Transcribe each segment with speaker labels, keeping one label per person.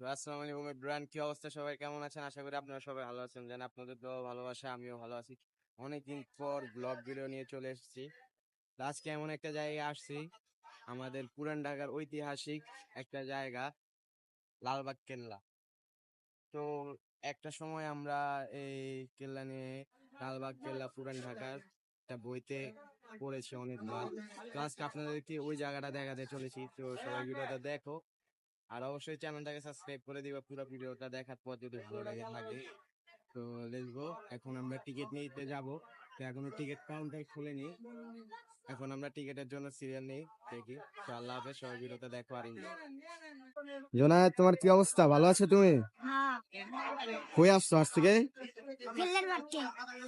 Speaker 1: আসসালামু আলাইকুম ব্রান কি অবস্থা সবাই? কেমন আছেন? আশা করি আপনারা সবাই ভালো আছেন। জান আপনাদের তো ভালোবাসা, আমিও ভালো আছি। অনেকদিন পর ব্লগ ভিডিও নিয়ে চলে এসেছি। আজকে এমন একটা জায়গায় আসছি, আমাদের পুরান ঢাকার ঐতিহাসিক একটা জায়গা, লালবাগ কেল্লা। তো একটা সময় আমরা এই কেল্লা নিয়ে, লালবাগ কেল্লা পুরান ঢাকার একটা বইতে পড়েছি অনেকবার। তো আজকে আপনাদেরকে ওই জায়গাটা দেখাতে চলেছি। তো সবাই ভিডিওটা দেখো। আর অবশ্যই চ্যানেলটাকে সাবস্ক্রাইব করে দিবা পুরো ভিডিওটা দেখার পর যদি ভালো লাগে থাকে। তো লেটস গো এখন আমরা টিকিট নিতে যাব। তো এখনও টিকিট কাউন্টার খুলেনি এখন আমরা টিকিটের জন্য সিরিয়াল নেই দেখি। তো আল্লাহ হাফেজ সবাই ভিডিওটা দেখো আর জোনায়েত তোমার কি অবস্থা? ভালো আছো তুমি?
Speaker 2: হ্যাঁ
Speaker 1: কই আসছো আজ থেকে?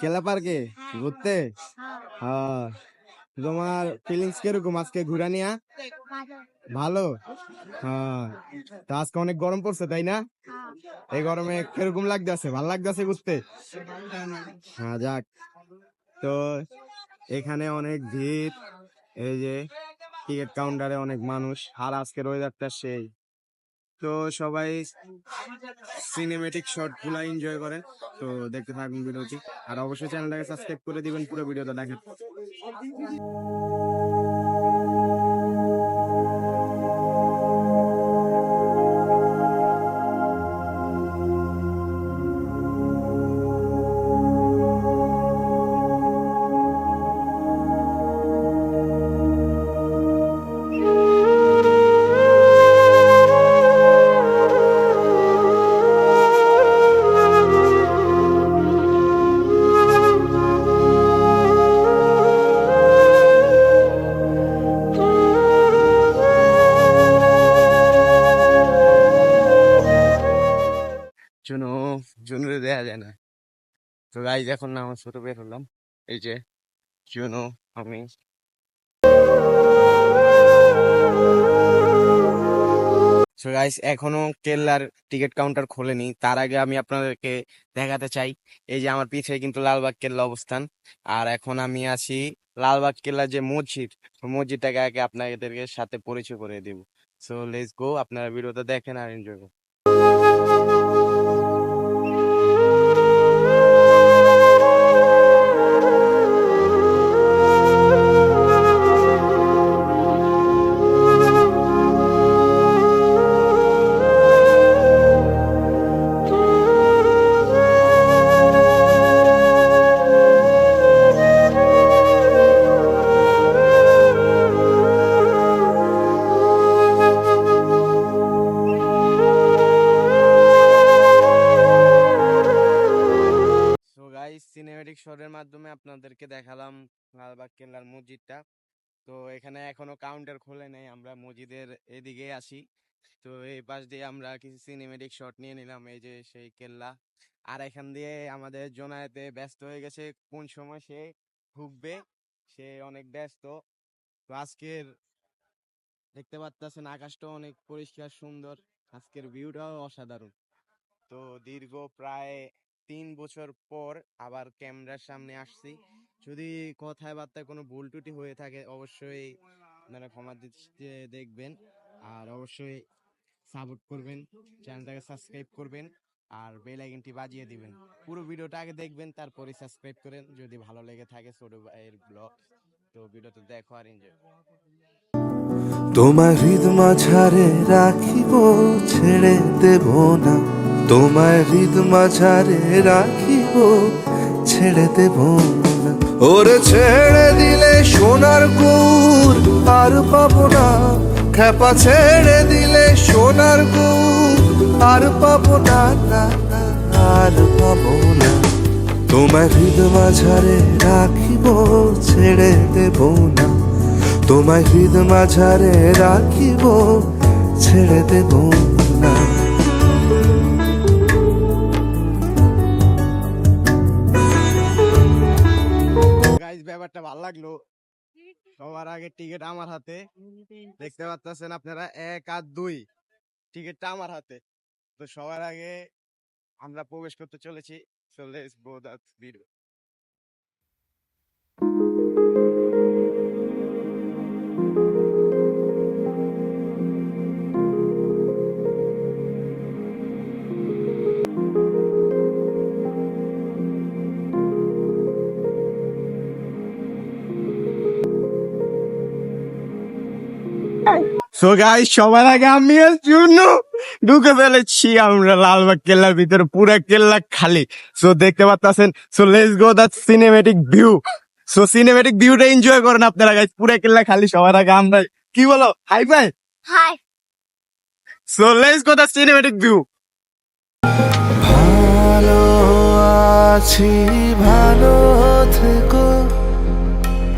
Speaker 1: কেলা পার্কে? ঘুরতে?
Speaker 2: হ্যাঁ।
Speaker 1: হ্যাঁ। তোমার ফিলিংস কীরকম আজকে ঘুরা নিয়া
Speaker 2: ভালো?
Speaker 1: হ্যাঁ। আজকে অনেক গরম পড়ছে, তাই না? এই গরমে কীরকম লাগতেছে? ভালো লাগতেছে ঘুরতে? হ্যাঁ যাক। তো এখানে অনেক ভিড়। এই যে টিকিট কাউন্টারে অনেক মানুষ। আর আজকে রয়ে যাচ্ছে সেই। তো সবাই সিনেমেটিক শর্টগুলা এনজয় করে তো দেখতে থাকুন ভিডিওটি। আর অবশ্যই চ্যানেলটাকে সাবস্ক্রাইব করে দিবেন, পুরো ভিডিওটা দেখেন। গাইজ এখন না আমার ছোট বের হলাম, এই যে জুনো আমি। সো গাইস এখনও কেল্লার টিকিট কাউন্টার খোলেনি। তার আগে আমি আপনাদেরকে দেখাতে চাই, এই যে আমার পিছে কিন্তু লালবাগ কেল্লা অবস্থান। আর এখন আমি আছি লালবাগ কেল্লার যে মসজিদ মসজিদটাকে আগে আপনাদেরকে সাথে পরিচয় করে দিব। সো লেটস গো আপনারা ভিডিওটা দেখেন আর এনজয় করুন। সিনেমেটিক শটের মাধ্যমে আপনাদেরকে দেখালাম লালবাগ কেল্লার মসজিদটা। তো এখানে এখনও কাউন্টার খোলে নেই, আমরা মসজিদের এদিকে আসি তো এই পাশ দিয়ে আমরা কিছু সিনেমেটিক শট নিয়ে নিলাম, এই যে সেই কেল্লা। আর এখান দিয়ে আমাদের জোনায়েতে ব্যস্ত হয়ে গেছে, কোন সময় সে ঢুকবে সে অনেক ব্যস্ত। তো আজকের দেখতে পাচ্ছেন আকাশটা অনেক পরিষ্কার, সুন্দর। আজকের ভিউটাও অসাধারণ। তো দীর্ঘ প্রায় তিন বছর পর আবার ক্যামেরার সামনে আসছি। যদি কথায় বার্তায় কোনো ভুল টুটি হয়ে থাকে, অবশ্যই আপনারা ক্ষমা দৃষ্টিতে দেখবেন। আর অবশ্যই সাপোর্ট করবেন, চ্যানেলটাকে সাবস্ক্রাইব করবেন, আর বেল আইকনটি বাজিয়ে দিবেন। পুরো ভিডিওটা আগে দেখবেন তারপরে সাবস্ক্রাইব করেন। যদি ভালো লেগে থাকে ছোট ভাইয়ের ব্লগ, তো ভিডিওটা দেখো আর এনজয়
Speaker 3: তোমার হৃদ মাঝারে রাখিব, ছেড়ে দেব না। তোমার হৃদ মাঝারে রাখিব, ছেড়ে দেব না। ওরে ছেড়ে দিলে সোনার গৌর আর পাব না। খেপা ছেড়ে দিলে সোনার গৌর আর পাব না আর পাবো না। তোমার হৃদ মাঝারে রাখিব, ছেড়ে দেব না। তোমায় হৃদ মাঝারে রাখিব, ছেড়ে দেব না।
Speaker 1: ব্যাপারটা ভালো লাগল। সবার আগে টিকিট আমার হাতে। দেখতে পাচ্ছেন আপনারা, এক আর দুই। টিকিটটা আমার হাতে। তো সবার আগে আমরা প্রবেশ করতে চলেছি। Let's go that video. So guys সবার আগে আমি আর জুনু ঢুকে ফেলেছি। আমরা লালবাগ কেল্লার ভিতরে পুরো কেল্লা খালি। সো দেখতে পাচ্ছেন so let's go the cinematic view so cinematic ভিউটা এনজয় করেন আপনারা গাইস পুরো কেল্লা খালি। সবার আগে আমরা কি বলো? Hi fi
Speaker 2: hi
Speaker 1: so let's go the cinematic view
Speaker 3: ভালো আছি ভালো থেকো।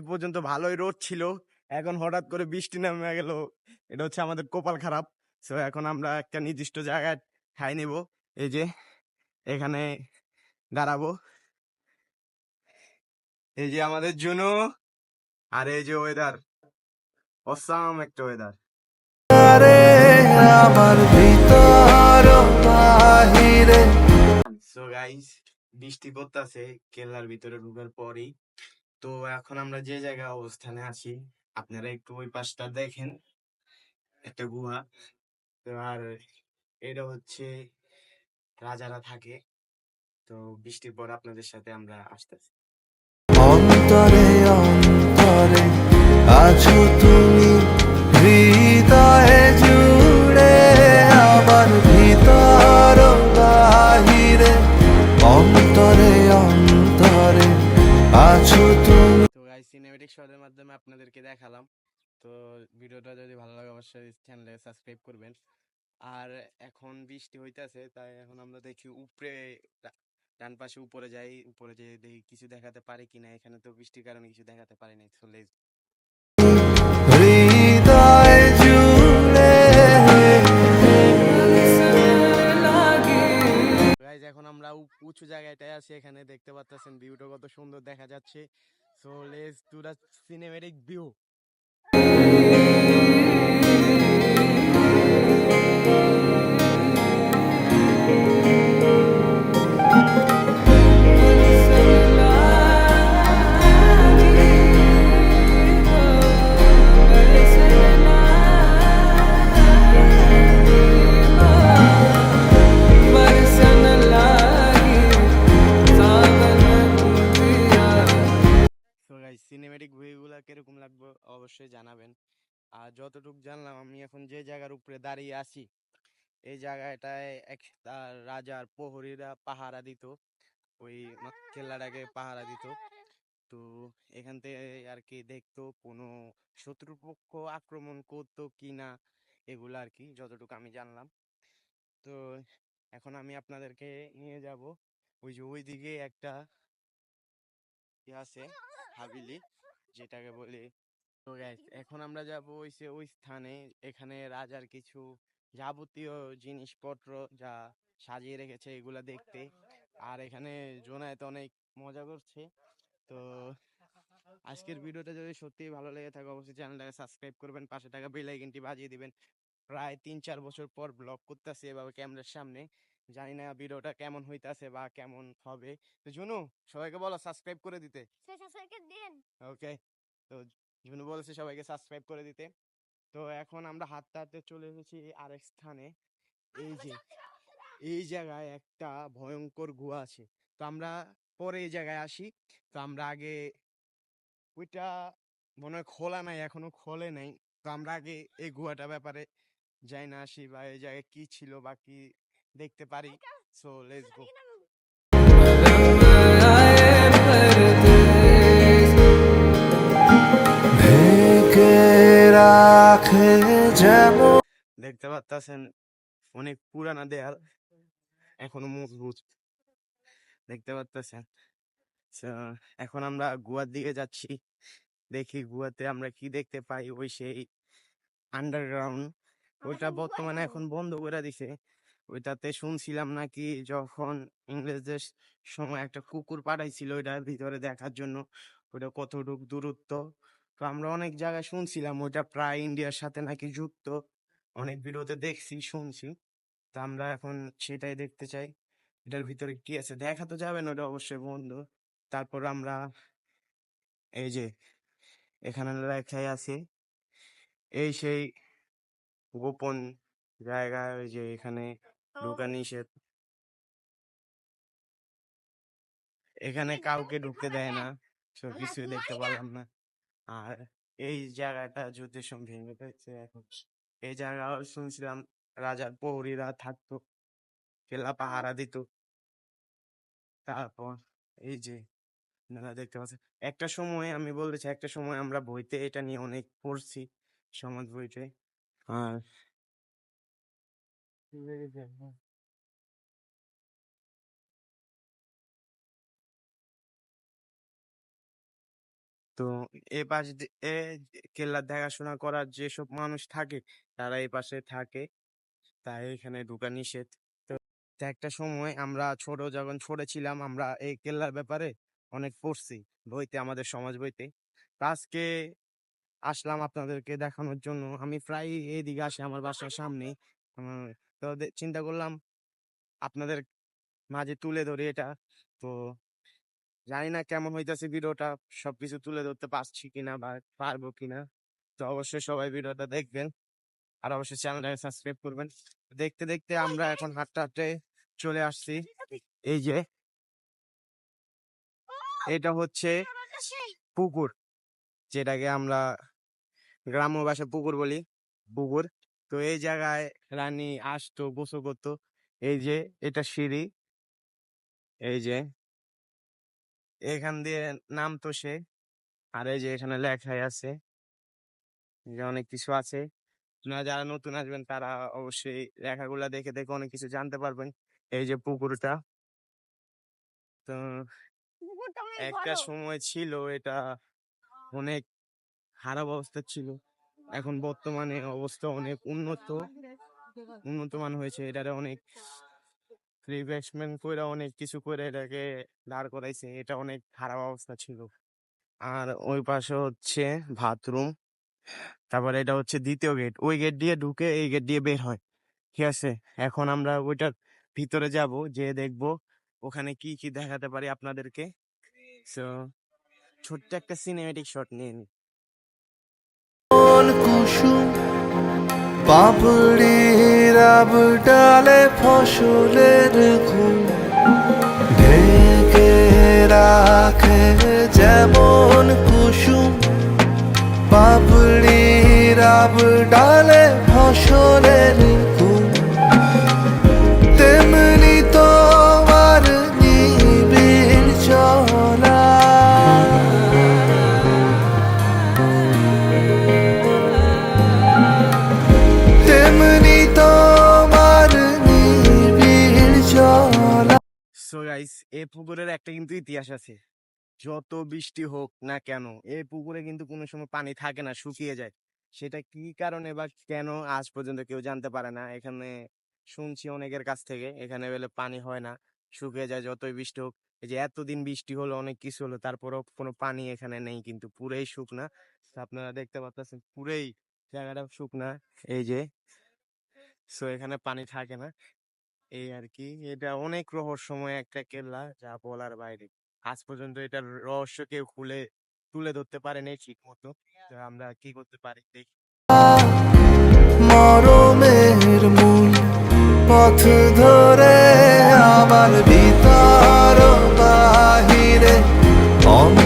Speaker 1: এ পর্যন্ত ভালোই রোদ ছিল। এখন হঠাৎ করে বৃষ্টি নামে গেল। এটা হচ্ছে আমাদের কপাল খারাপ। সো এখন আমরা একটা নির্দিষ্ট জায়গায় ঠাই নেব। এই যে এখানে দাঁড়াবো। এই যে আমাদের জুনু। আর এই যে ওয়েদার অসাম একটা ওয়েদার
Speaker 3: আমার ভিতর বাহিরে।
Speaker 1: সো গাইস বৃষ্টি পড়তেছে। কেল্লার ভিতরে ঢুকার পরেই। তো এখন আমরা যে জায়গায় অবস্থানে আছি, আপনারা একটু ওই পাশটা দেখেন, একটা গুহা। তো আর এটা হচ্ছে রাজারা থাকে। তো বৃষ্টির পর আপনাদের সাথে আমরা আসতেছি।
Speaker 3: অন্তরে অন্তরে
Speaker 1: সিনেমেটিক শটের মাধ্যমে আপনাদেরকে দেখালাম। তো ভিডিওটা যদি ভালো লাগে অবশ্যই চ্যানেলে সাবস্ক্রাইব করবেন। আর এখন বৃষ্টি হইতেছে তাই এখন আমরা দেখি উপরে ডান পাশে উপরে যাই উপরে যেয়ে দেখি কিছু দেখাতে পারি কিনা। এখানে তো বৃষ্টির কারণে কিছু দেখাতে পারি না চলে এখন আমরা উঁচু জায়গাটায় আছি এখানে দেখতে পাচ্ছেন ভিউটা কত সুন্দর দেখা যাচ্ছে। So let's do the cinematic view এই জায়গাটায় এক তার রাজার প্রহরীরা পাহারা দিত। ওই কেল্লাটাকে পাহারা দিত। তো এখান থেকে আর কি দেখতো কোনো শত্রুপক্ষ আক্রমণ করতো কি না, এগুলো আর কি যতটুকু আমি জানলাম। তো এখন আমি আপনাদেরকে নিয়ে যাব। ওই যে ওইদিকে একটা ইয়ে আছে হাবিলি যেটাকে বলি, তো এখন আমরা যাব ওই সে ওই স্থানে। এখানে রাজার কিছু যাবতীয় জিনিসপত্র যা সাজিয়ে রেখেছে এগুলা দেখতে। আর এখানে জোনায়েত অনেক মজা করছে। তো আজকের ভিডিওটা যদি সত্যি ভালো লেগে থাকে অবশ্যই চ্যানেলটাকে সাবস্ক্রাইব করবেন পাশে থাকা বেল আইকনটি বাজিয়ে দিবেন। প্রায় তিন চার বছর পর ব্লগ করতেছি এভাবে ক্যামেরার সামনে। জানি না ভিডিওটা কেমন হইতাছে বা কেমন হবে। তো জুনু সবাইকে বলো সাবস্ক্রাইব করে দিতে। ওকে তো জুনু বলেছে সবাইকে সাবস্ক্রাইব করে দিতে। তো এখন আমরা হাঁটতে হাঁটতে চলে এসেছি আরেক স্থানে। এই যে এই জায়গায় একটা ভয়ঙ্কর গুহা আছে। তো আমরা পরে এই জায়গায় আসি। তো আমরা আগে ওইটা মনে হয় খোলা নাই এখনও খোলে নাই। তো আমরা আগে এই গুহাটা ব্যাপারে যাই না আসি বা এই জায়গায় কি ছিল বা কি দেখতে পারি। সো লেটস গো দেখতে পাচ্ছেন অনেক পুরানা দেয়াল এখনও মজবুত। দেখতে পাচ্ছেন এখন আমরা গুয়ার দিকে যাচ্ছি। দেখি গুয়াতে আমরা কি দেখতে পাই? ওই সেই আন্ডারগ্রাউন্ড ওইটা বর্তমানে এখন বন্ধ করে দিছে। ওইটাতে শুনছিলাম নাকি যখন ইংরেজদের সময় একটা কুকুর পাঠাইছিল ওইটার ভিতরে দেখার জন্য ওটা কতটুকু দূরত্ব? তো আমরা অনেক জায়গায় শুনছিলাম ওইটা প্রায় ইন্ডিয়ার সাথে নাকি যুক্ত। অনেক ভিডিওতে দেখছি শুনছি। তো আমরা এখন সেটাই দেখতে চাই। এটার ভিতরে কি আছে? দেখা তো যাবে না ওটা অবশ্যই বন্ধ। তারপর আমরা এই যে এখানে লেখাই আছে এই সেই গোপন জায়গা ওই যে এখানে ঢোকা নিষেধ। এখানে কাউকে ঢুকতে দেয় না। সব কিছুই দেখতে পারলাম না। আর এই জায়গাটা যুদ্ধের সময় ভেঙে ফেলছে। এখন এই জায়গা শুনছিলাম রাজার প্রহরীরা থাকতো কেল্লা পাহারা দিত। তারপর এই যে আপনারা দেখতে পাচ্ছেন একটা সময় আমি বলতে চাই একটা সময় আমরা বইতে এটা নিয়ে অনেক পড়ছি সমাজ বইতে। আর তো এ পাশ এ কেল্লার দেখাশোনা করার যেসব মানুষ থাকে, তারা এই পাশে থাকে। তাই এখানে ঢোকা নিষেধ। তো একটা সময় আমরা ছোট যখন ছোট ছিলাম, আমরা এই কেল্লার ব্যাপারে অনেক পড়ছি, বইতে, আমাদের সমাজ বইতে। তো আজকে আসলাম আপনাদেরকে দেখানোর জন্য। আমি প্রায় এইদিকে আসি আমার বাসার সামনে। তো চিন্তা করলাম আপনাদের মাঝে তুলে ধরি এটা। তো জানি না কেমন হইতাছে ভিডিওটা সবকিছু তুলে ধরতে পারছি কিনা বা পারব কিনা। তো অবশ্যই সবাই ভিডিওটা দেখবেন। আর অবশ্যই চ্যানেলটাকে সাবস্ক্রাইব করবেন। দেখতে দেখতে আমরা এখন হাঁটতে হাঁটতে চলে আসছি। এই যে এটা হচ্ছে পুকুর যেটাকে আমরা গ্রাম্য ভাষায় পুকুর বলি পুকুর। তো এই জায়গায় রানী আসতো গোসল করতো। এই যে এটা সিঁড়ি। এই যে এখান দিয়ে নামতো সে। আর এই যে এখানে লেখাই আছে। যে অনেক কিছু আছে। আপনারা যারা নতুন আসবেন তারা অবশ্যই লেখাগুলা দেখে দেখে অনেক কিছু জানতে পারবেন। এই যে পুকুরটা। তো একটা সময় ছিল এটা অনেক খারাপ অবস্থা ছিল। এখন বর্তমানে অবস্থা অনেক উন্নত। উন্নত মান হয়েছে। এটারে অনেক রিপ্লেসমেন্ট করে অনেক কিছু করে এটাকে দাঁড় করাইছে, এটা অনেক খারাপ অবস্থা ছিল। আর ওই পাশে হচ্ছে বাথরুম তারপরে এটা হচ্ছে দ্বিতীয় গেট ওই গেট দিয়ে ঢুকে এই গেট দিয়ে বের হয়। ঠিক আছে? এখন আমরা ওইটার ভিতরে যাব যে দেখব ওখানে কি কি দেখাতে পারি আপনাদেরকে। সো ছোট্ট একটা সিনেমেটিক শট নিয়ে
Speaker 3: কুসুম পাপড়ির রাব ডালে ফসলের ঘুম ঢেকে রাখে যেমন কুসুম। পাপড়ির রাব ডালে ফসলের
Speaker 1: এই পুকুরের একটা কিন্তু ইতিহাস আছে। যত বৃষ্টি হোক না কেন, এই পুকুরে কিন্তু কোনো সময় পানি থাকে না, শুকিয়ে যায়। সেটা কি কারণে বা কেন আজ পর্যন্ত কেউ জানতে পারে না। এখানে শুনছি অনেকের কাছ থেকে, এখানে বলে পানি হয় না, শুকিয়ে যায় যতই বৃষ্টি হোক। এই যে এতদিন বৃষ্টি হলো, অনেক কিছু হলো, তারপরেও কোনো পানি এখানে নেই কিন্তু পুরাই শুকনা। আপনারা দেখতে পাচ্ছেন পুরেই জায়গাটা শুকনা। এই যে সো এখানে পানি থাকে না। এই আর কি এটা অনেক রহস্যময় একটা কেল্লা, যা বলার বাইরে। আজ পর্যন্ত এটার রহস্য কেউ খুলে, তুলে ধরতে পারে পারেনি ঠিক মতো আমরা কি করতে পারি দেখি।
Speaker 3: মরমের মূল পথ ধরে আমার ভিতর বাহিরে। অন্তরে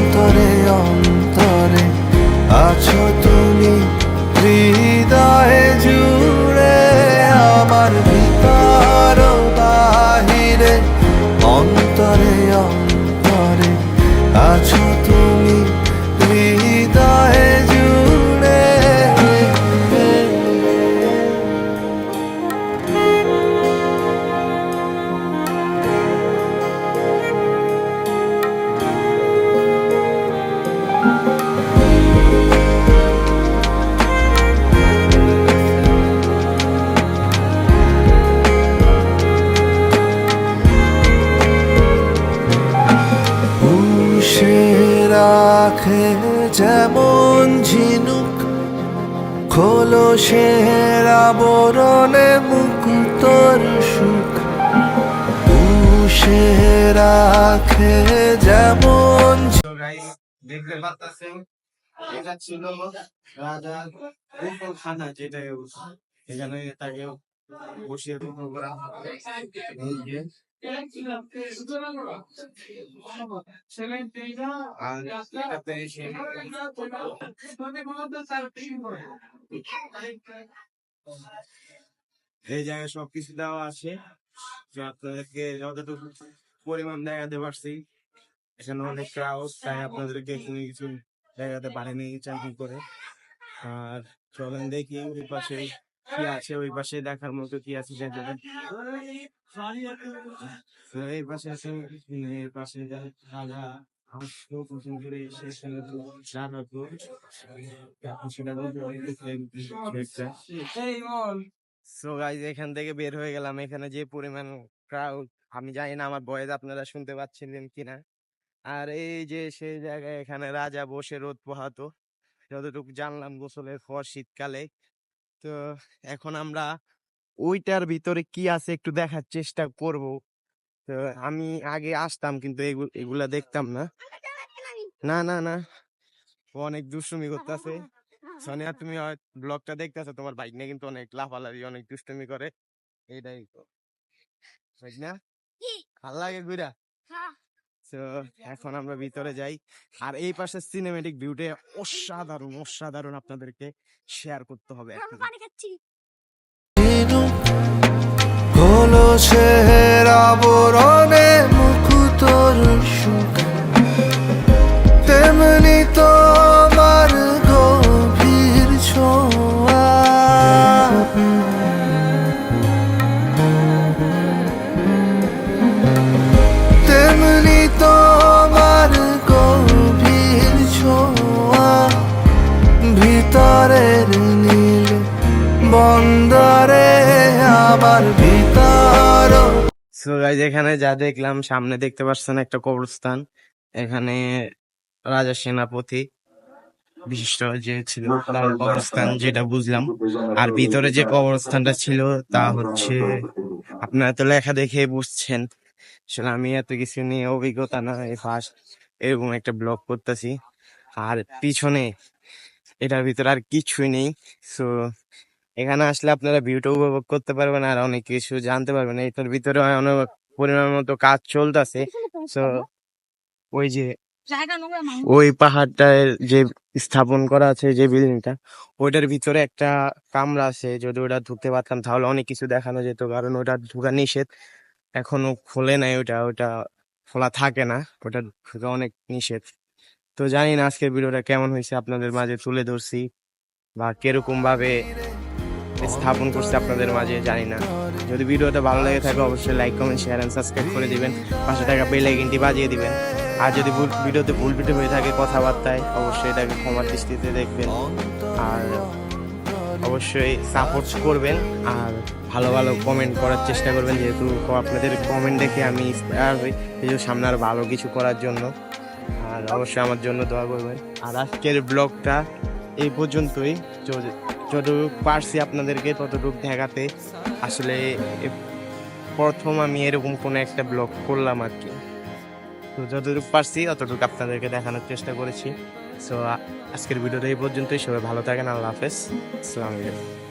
Speaker 3: খোলসের আবরণে মুক্তর সুখ পুষে রাখে যেমন
Speaker 1: দেখতে পাচ্ছেন এটা ছিল রাজার খানা, যেটা এখানে তাকে বসিয়ে করা। এই জায়গায় সবকিছু দেওয়া আছে। আপনাদেরকে যতটুকু পরিমাণ দেখাতে পারছি, এখানে অনেক ক্রাউড তাই আপনাদেরকে এখানে কিছু দেখাতে পারেনি চাকরি করে? আর চলেন দেখি ওই পাশে কি আছে ওই পাশে দেখার মতো কি আছে সেটা এই পাশে আছে এখানে সো থেকে বের হয়ে গেলাম। এখানে যে পরিমাণ ক্রাউড আমি জানি না, আমার বয়েস আপনারা শুনতে পাচ্ছিলেন কিনা। আর এই যে সেই জায়গায় এখানে রাজা বসে রোদ পোহাতো। যতটুকু জানলাম, গোসলের পর শীতকালে। তো এখন আমরা ওইটার ভিতরে কি আছে একটু দেখার চেষ্টা করব। তো আমি আগে আসতাম কিন্তু এগুলা দেখতাম না। না না না। অনেক দুষ্টুমি করতেছে। সোনিয়া, তুমি ব্লগটা দেখতেছো, তোমার বাইক নিয়ে কিন্তু অনেক লাফালাফি, অনেক দুষ্টুমি করে। এইটাই না? ভালো লাগে ঘুরা তো এখন আমরা ভিতরে যাই। আর এই পাশে সিনেমেটিক ভিউটে অসাধারণ অসাধারণ আপনাদেরকে শেয়ার করতে হবে
Speaker 2: আমি
Speaker 1: এখন।
Speaker 2: বরণে
Speaker 3: মুখ খোলসের
Speaker 1: এখানে যা দেখলাম, সামনে দেখতে পাচ্ছেন একটা কবরস্থান। এখানে রাজা সেনাপতি বিশিষ্ট যে ছিল তার কবরস্থান যেটা বুঝলাম। আর ভিতরে যে কবরস্থানটা ছিল, তা হচ্ছে আপনারা তো লেখা দেখে বুঝছেন। আসলে আমি এত কিছু নিয়ে অভিজ্ঞতা না ফার্স্ট এরকম একটা ব্লগ করতেছি। আর পিছনে, এটার ভিতরে আর কিছুই নেই। সো এখানে আসলে আপনারা ভিউটা উপভোগ করতে পারবেন আর অনেক কিছু জানতে পারবেন। এটার ভিতরে অনেক পরিমাণ মতো কাজ চলতেছে। তো ওই যে ওই পাহাড়টার যে স্থাপন করা আছে যে বিল্ডিংটা, ওইটার ভিতরে একটা কামরা আছে। যদি ওটা ঢুকতে পারতাম তাহলে অনেক কিছু দেখানো যেত, কারণ ওটা ঢুকা নিষেধ। এখনও খোলে নাই ওটা ওটা খোলা থাকে না, ওটা ঢুকা অনেক নিষেধ। তো জানি না আজকের ভিডিওটা কেমন হয়েছে, আপনাদের মাঝে তুলে ধরছি বা কীরকম ভাবে স্থাপন করছে আপনাদের মাঝে, জানি না। যদি ভিডিওটা ভালো লেগে থাকে, অবশ্যই like comment share and subscribe করে দিবেন। পাশে টাকা বেল আইকনটি বাজিয়ে দিবেন। আর যদি ভুল- ভিডিওতে ভুল ভিডিও হয়ে থাকে কথাবার্তায়, অবশ্যই এটাকে ক্ষমার দৃষ্টিতে দেখবেন। আর অবশ্যই সাপোর্ট করবেন আর ভালো ভালো কমেন্ট করার চেষ্টা করবেন, যেহেতু আপনাদের কমেন্ট দেখে আমি ইন্সপায়ার হই, এই সামনে আরও ভালো কিছু করার জন্য। আর অবশ্যই আমার জন্য দোয়া করবেন। আর আজকের ব্লগটা এই পর্যন্তই। যতটুকু পারছি আপনাদেরকে, ততটুকু দেখাতে। আসলে প্রথম আমি এরকম কোনো একটা ব্লগ করলাম আর কি। তো যতটুকু পারছি, অতটুকু আপনাদেরকে দেখানোর চেষ্টা করেছি। সো আজকের ভিডিওটা এই পর্যন্তই। সবাই ভালো থাকেন। আল্লাহ হাফেজ। আলাইকুম।